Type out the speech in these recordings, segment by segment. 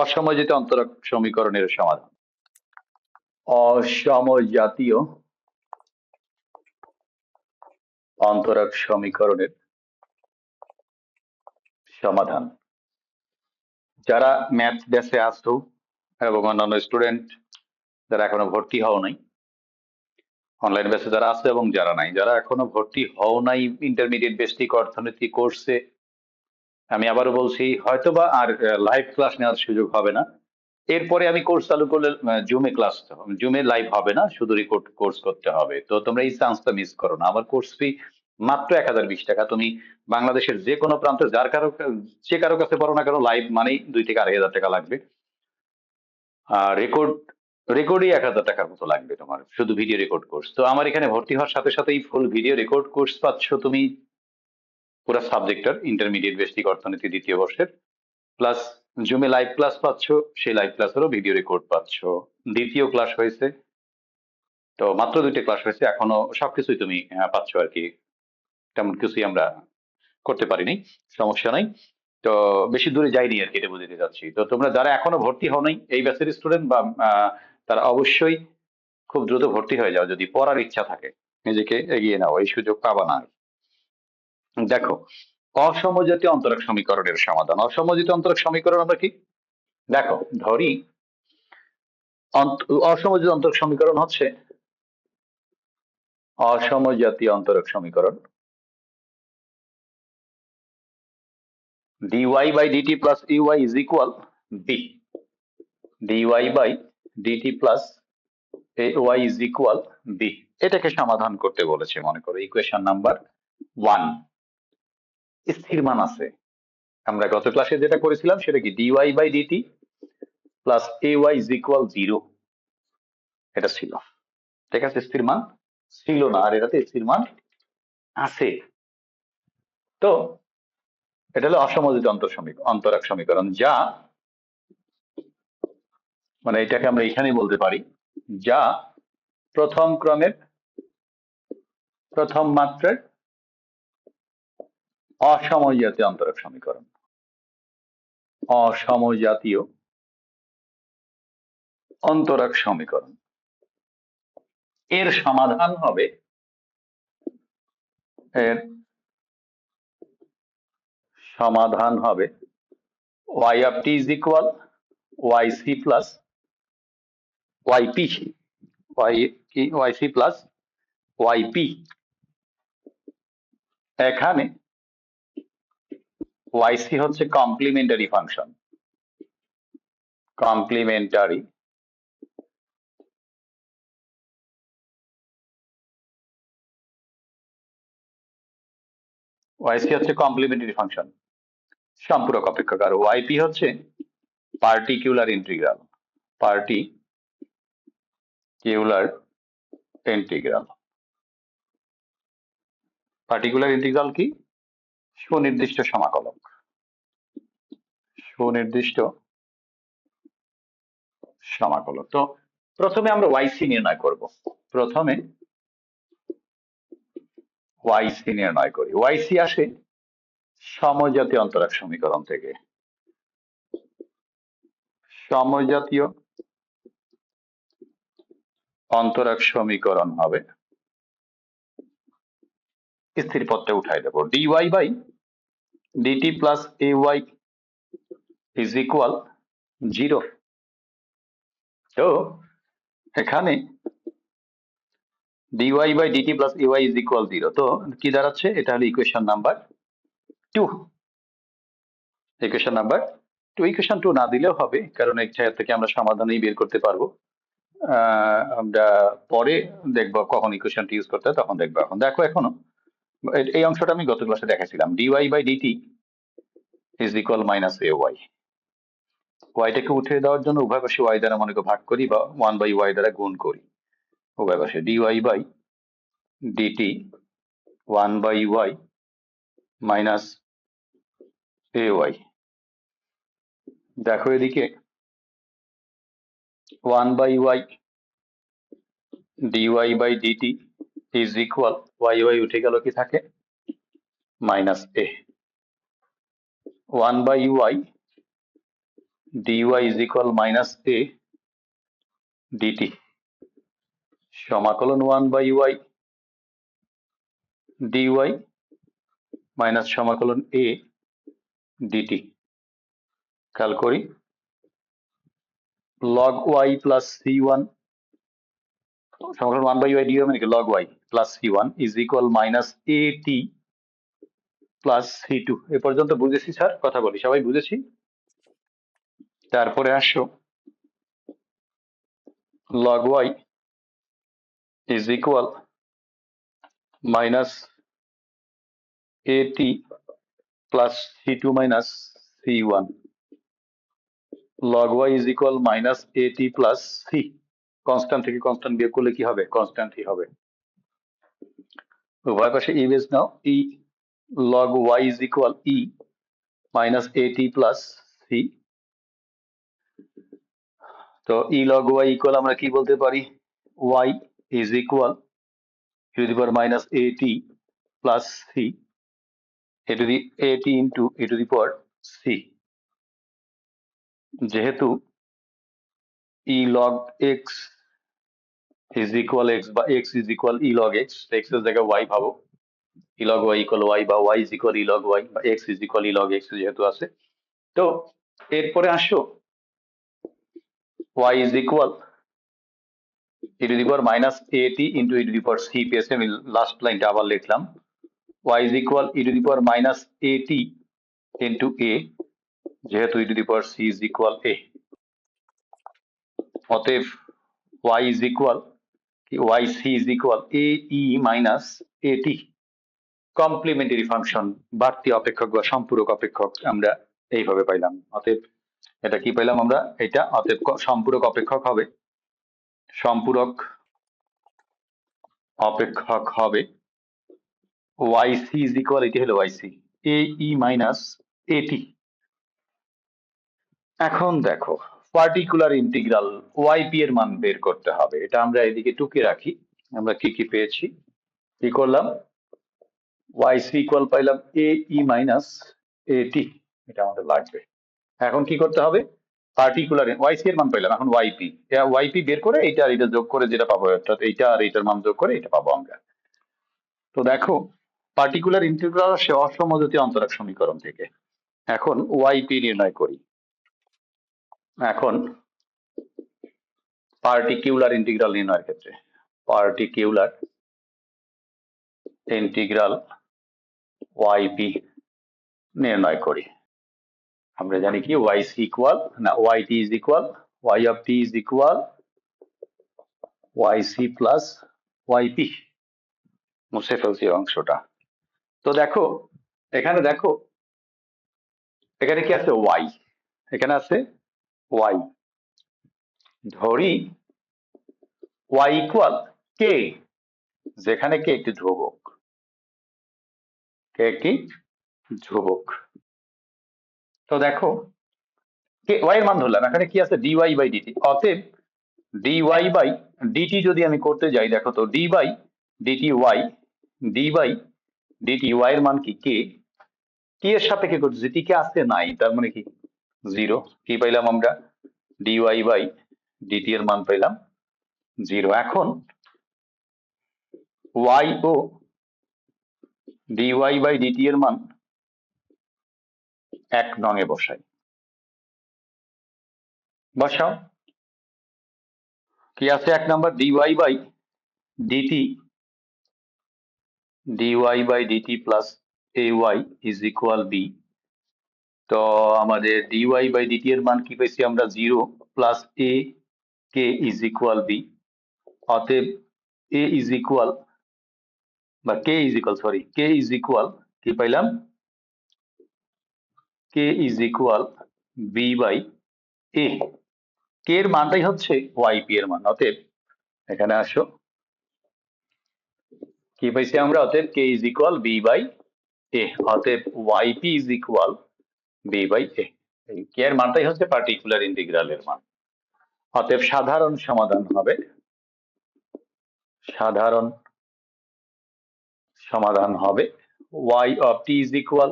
অসমযোজিত অন্তরক সমীকরণের সমাধান। অসমজাতীয় অন্তরক সমীকরণের সমাধান। যারা ম্যাথ ব্যাসে আসতো এবং অন্যান্য স্টুডেন্ট যারা এখনও ভর্তি হও নাই অনলাইন ব্যাচে যারা আছে এবং যারা নাই, যারা এখনও ভর্তি হও নাই ইন্টারমিডিয়েট বেসিক অর্থনীতি কোর্সে আমি আবারও বলছি, হয়তোবা আর লাইভ ক্লাস নেওয়ার সুযোগ হবে না। এরপরে আমি কোর্স চালু করলে জুমে ক্লাস জুমে লাইভ হবে না, শুধু রেকর্ড কোর্স করতে হবে। তো তোমরা এই চান্সটা মিস করো না। আমার কোর্স ফি মাত্র এক হাজার বিশ টাকা। তুমি বাংলাদেশের যে কোনো প্রান্তে, যার কারও, যে কারও কাছে পড়ো না কেন লাইভ মানেই দুই থেকে আড়াই হাজার টাকা লাগবে। আর রেকর্ড রেকর্ডই এক হাজার টাকার মতো লাগবে তোমার, শুধু ভিডিও রেকর্ড কোর্স তো আমার এখানে ভর্তি হওয়ার সাথে সাথেই ফুল ভিডিও রেকর্ড কোর্স পাচ্ছ তুমি পুরো সাবজেক্টের ইন্টারমিডিয়েট বেসিক অর্থনীতি দ্বিতীয় বর্ষের। প্লাস জুমে লাইভ ক্লাস পাচ্ছ, সেই লাইভ ক্লাসেরও ভিডিও রেকর্ড পাচ্ছ। দ্বিতীয় ক্লাস হয়েছে। তো মাত্র দুইটা ক্লাস হয়েছে, এখনও সবকিছুই তুমি পাচ্ছ আর কি। তেমন কিছুই আমরা করতে পারিনি, সমস্যা নাই। তো বেশি দূরে যাইনি আর কি, এটা বুঝতে যাচ্ছি তো তোমরা যারা এখনও ভর্তি হও নাই, এই ব্যাচের স্টুডেন্ট বা তারা অবশ্যই খুব দ্রুত ভর্তি হয়ে যাও, যদি পড়ার ইচ্ছা থাকে। নিজেকে এগিয়ে নাও, এই সুযোগ পাবা না দেখো, অসমজাতীয় অন্তরক সমীকরণের সমাধান। অসমজিত অন্তরক সমীকরণ আমরা কি? দেখো, ধরি অসমজিত অন্তরক সমীকরণ হচ্ছে অসমজাতীয় অন্তরক সমীকরণ dy by dt plus ey is equal b dy by dt plus ay is equal b এটাকে সমাধান করতে বলেছে, মনে করো ইকুয়েশন নাম্বার ওয়ান স্থির মান আছে। আমরা গত ক্লাসে যেটা করেছিলাম সেটা কি? dy by dt plus ay is equal zero এটা ছিল। ঠিক আছে স্থির মান ছিল না, আর এটাতে স্থির মান আছে। তো এটা হলো অসমজিত অন্তর সমীকরণ অন্তরাক সমীকরণ যা মানে এটাকে আমরা এখানেই বলতে পারি। যা প্রথম ক্রমের প্রথম মাত্রার অসমজাতীয় অন্তরক সমীকরণ। অসমজাতীয় অন্তরাক সমীকরণ। এর সমাধান হবে এর সমাধান হবে y of t is equal yc plus yp y কি? yc plus yp এখানে yc হচ্ছে কমপ্লিমেন্টারি ফাংশন কমপ্লিমেন্টারি yc হচ্ছে কমপ্লিমেন্টারি ফাংশন সম্পূরক অপেক্ষক আর ওয়াইপি হচ্ছে particular integral particular integral particular integral কি? সুনির্দিষ্ট সমাকলক সুনির্দিষ্ট সমাকলক তো প্রথমে আমরা ওয়াইসি নির্ণয় করব। প্রথমে ওয়াইসি নির্ণয় করি। ওয়াইসি আসে সমজাতীয় অন্তরাক সমীকরণ থেকে। সমজাতীয় অন্তরাক সমীকরণ হবে স্থির পথটা উঠাই দেবো DY by DT plus A Y is equal zero তো এখানে DY by DT plus A Y is equal zero তো কি দাঁড়াচ্ছে? এটা হলো equation number two equation number two equation two না দিলেও হবে, কারণ এটা থেকে আমরা সমাধানই বের করতে পারব। আমরা পরে দেখব কখন ইকুয়েশনটি ইউজ করতে হয়, তখন দেখব। এখন দেখো এখনও এই অংশটা আমি গত ক্লাসে দেখাছিলাম। DY by DT is equal minus A Y ওয়াইটাকে উঠে দেওয়ার জন্য উভয় পাশে ওয়াই দ্বারা মনে ভাগ করি বা ওয়ান বাই ওয়াই দ্বারা গুণ করি। উভয় পাশে DY by DT one by Y minus A Y দেখো এদিকে one by Y DY by DT is equal Y Y উঠে গেল কি থাকে? Minus A one by Y dy is equal minus a dt সমাকলন one by Y dy minus সমাকলন a dt খেয়াল করি। log y plus c1 সমাকলন one by Y dy মানে কি? log y. plus c1 is equal minus at plus C two এ পর্যন্ত বুঝেছি sir কথা বলি সবাই বুঝেছি তারপরে আসো log y is equal minus at plus c2 minus c1 log y is equal minus at plus c constant থেকে constant বিয়োগ করলে কি হবে কনস্ট্যান্টই হবে উভয় পাশে E base now E log Y is equal E minus AT plus C তো ই লগ ওয়াই ইকুয়াল আমরা কি বলতে পারি? Y is equal to the power minus AT plus C E to the AT into E to the power C যেহেতু E log X is equal x বা x is equal e log x x এর জায়গায় y ভাবো e log y equal y বা y is equal e log y বা x is equal e log x যেহেতু আছে তো এরপরে আসো y is equal e to the power minus at into e to the power c পেয়েছে আমি last লাইনটা আবার লিখলাম y is equal e to the power minus at into a যেহেতু e to the power c is equal a অতএব y is equal y c is equal a e minus a t. Complementary function বাড়তি অপেক্ষক বা সম্পূরক অপেক্ষক আমরা এইভাবে পাইলাম। অতএব এটা কি পাইলাম আমরা? এটা অতএব সম্পূরক অপেক্ষক হবে। সম্পূরক অপেক্ষক হবে। Yc is equal, এটি হলো yc a e minus a t এখন দেখো পার্টিকুলার ইন্টিগ্রাল yp এর মান বের করতে হবে। এটা আমরা এদিকে টুকে রাখি। আমরা কি কি পেয়েছি? কি করলাম? yc ইকুয়াল পাইলাম a e মাইনাস a t এটা আমাদের লাগবে। এখন কি করতে হবে? পার্টিকুলার yc এর মান পাইলাম, এখন এটা yp বের করে এইটা আর এটা যোগ করে যেটা পাবো, অর্থাৎ এইটা আর এইটার মান যোগ করে এটা পাবো আমরা। তো দেখো পার্টিকুলার ইন্টিগ্রাল আসে অসমজাতীয় অন্তরক সমীকরণ থেকে। এখন yp নির্ণয় করি। এখন পার্টিকিউলার ইন্টিগ্রাল নির্ণয়ের ক্ষেত্রে পার্টিকিউলার ইন্টিগ্রাল ওয়াইপি নির্ণয় করি। আমরা জানি কি yc ইকুয়াল না yt is equal Y of t is equal yc plus yp মুছে ফেলছি অংশটা। তো দেখো, এখানে দেখো, এখানে কি আছে ওয়াই এখানে আছে y. ধরি y ইকুয়াল k, যেখানে k একটি ধ্রুবক। K একটি ধ্রুবক। তো দেখো কে y এর মান ধরলাম। এখানে কি আছে? dy বাই dt অতএব dy বাই dt যদি আমি করতে যাই, দেখো তো d by dt y d by dt y এর মান কি? K k এর সাপেক্ষে করছি কে আসতে নাই, তার মানে কি? জিরো। কি পাইলাম আমরা? dy বাই dt এর মান পাইলাম জিরো। এখন y ও dy বাই dt এর মান এক নং এ বসাই। বসাও। কি আছে এক number? dy by dt dy by dt plus ay is equal b তো আমাদের dy বাই dt এর মান কি পেয়েছি আমরা zero plus a k is equal B অতএব a ইজ ইকুয়াল বা k is equal sorry k is equal কি পাইলাম? k is equal b by A k এর মানটাই হচ্ছে yp এর মান, অতএব এখানে আসো। কি পাইছি আমরা? অতএব k is equal B by A অতএব yp is equal b by a. এই k এর মানটাই হচ্ছে পার্টিকুলার ইন্টিগ্রালের মান। অতএব সাধারণ সমাধান হবে। সাধারণ সমাধান হবে y of t is equal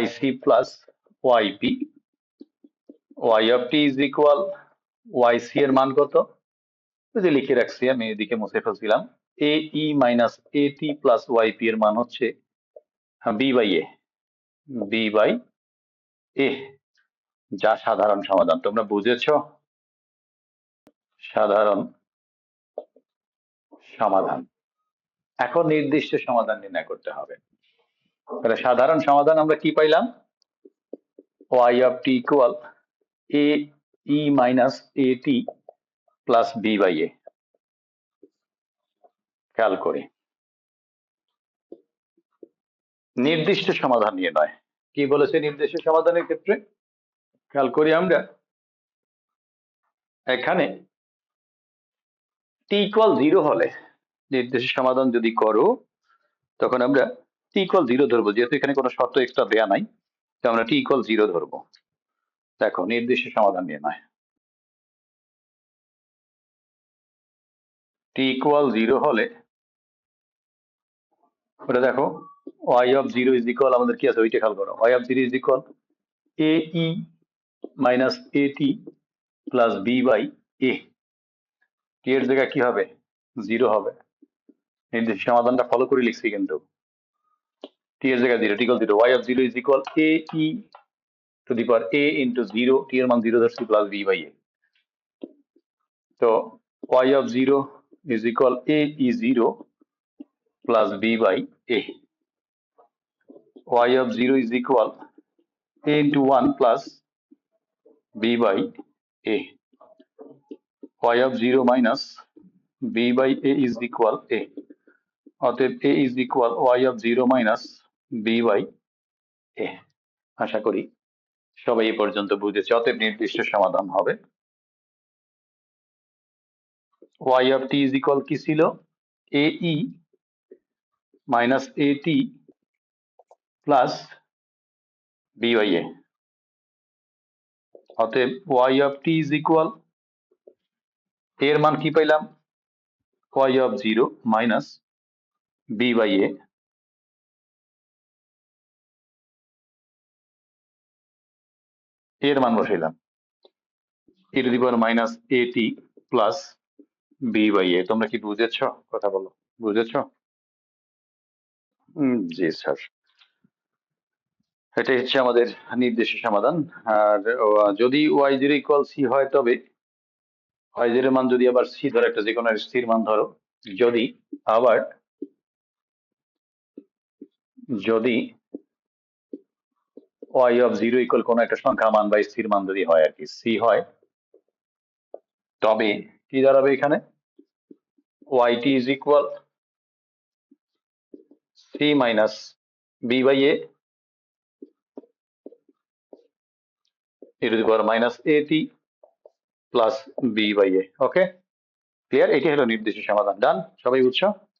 yc plus yp Y of T is equal Y C এর মান কত? যে লিখে রাখছি আমি, এদিকে মুছে ফেলছিলাম। A minus A T plus Y P এর মান হচ্ছে B by A B by A যা সাধারণ সমাধান। তোমরা বুঝেছ? সাধারণ সমাধান। এখন নির্দিষ্ট সমাধান নির্ণয় করতে হবে। তাহলে সাধারণ সমাধান আমরা কি পাইলাম? Y of t equal a e মাইনাস a t plus b by a খেয়াল করি। নির্দিষ্ট সমাধান নিয়ে নয়। কি বলেছে নির্দিষ্ট সমাধানের ক্ষেত্রে? খেয়াল করি আমরা। এখানে t equal জিরো হলে নির্দিষ্ট সমাধান যদি করো, তখন আমরা t equal জিরো ধরবো। যেহেতু এখানে কোনো শর্ত এক্সট্রা দেয়া নাই, তো আমরা t equal জিরো ধরবো। দেখো, নির্দিষ্ট সমাধান নিয়ে নয়। t equal জিরো হলে, ওটা দেখো y of zero is equal আমাদের কি আছে ওইটা খেয়াল করো y of zero is equal a e minus a t plus b by a t এর জায়গায় কি হবে জিরো হবে নির্দিষ্ট সমাধানটা ফলো করে লিখছি কিন্তু t এর জায়গায় zero tickle zero y of zero is equal a e to the power a into zero t এর মান জিরো ধরছি প্লাস b by a তো y of zero is equal a e zero plus b by a y of 0 is equal a into 1 plus b by a y of 0 minus b by a is equal a অতএব a is equal y of 0 minus b by a আশা করি সবাই এই পর্যন্ত বুঝেছে অতএব নির্দিষ্ট সমাধান হবে y of t is equal কি ছিল a e minus a plus b a অতএব y of t is equal এর মান কি পাইলাম? Y of zero minus b by a এর মান বসাইলাম। E to the power minus a t plus b by a তোমরা কি বুঝেছ? কথা বলো। বুঝেছ? জি স্যার এটাই হচ্ছে আমাদের নির্দিষ্ট সমাধান। আর যদি ওয়াই জিরো ইকুয়াল সি হয় তবে ওয়াই জিরো মান যদি আবার সি ধরো, একটা যে কোনো স্থির মান ধরো, যদি আবার, যদি ওয়াই অফ জিরো ইকুয়াল কোনো একটা সংখ্যা মান বা স্থির মান যদি হয় আর কি সি হয়, তবে কি দাঁড়াবে এখানে? Y t is equal c minus b by a e to the power minus at plus b by a okay clear এটি হলো নির্দিষ্ট সমাধান। ডান সবাই বুঝছ?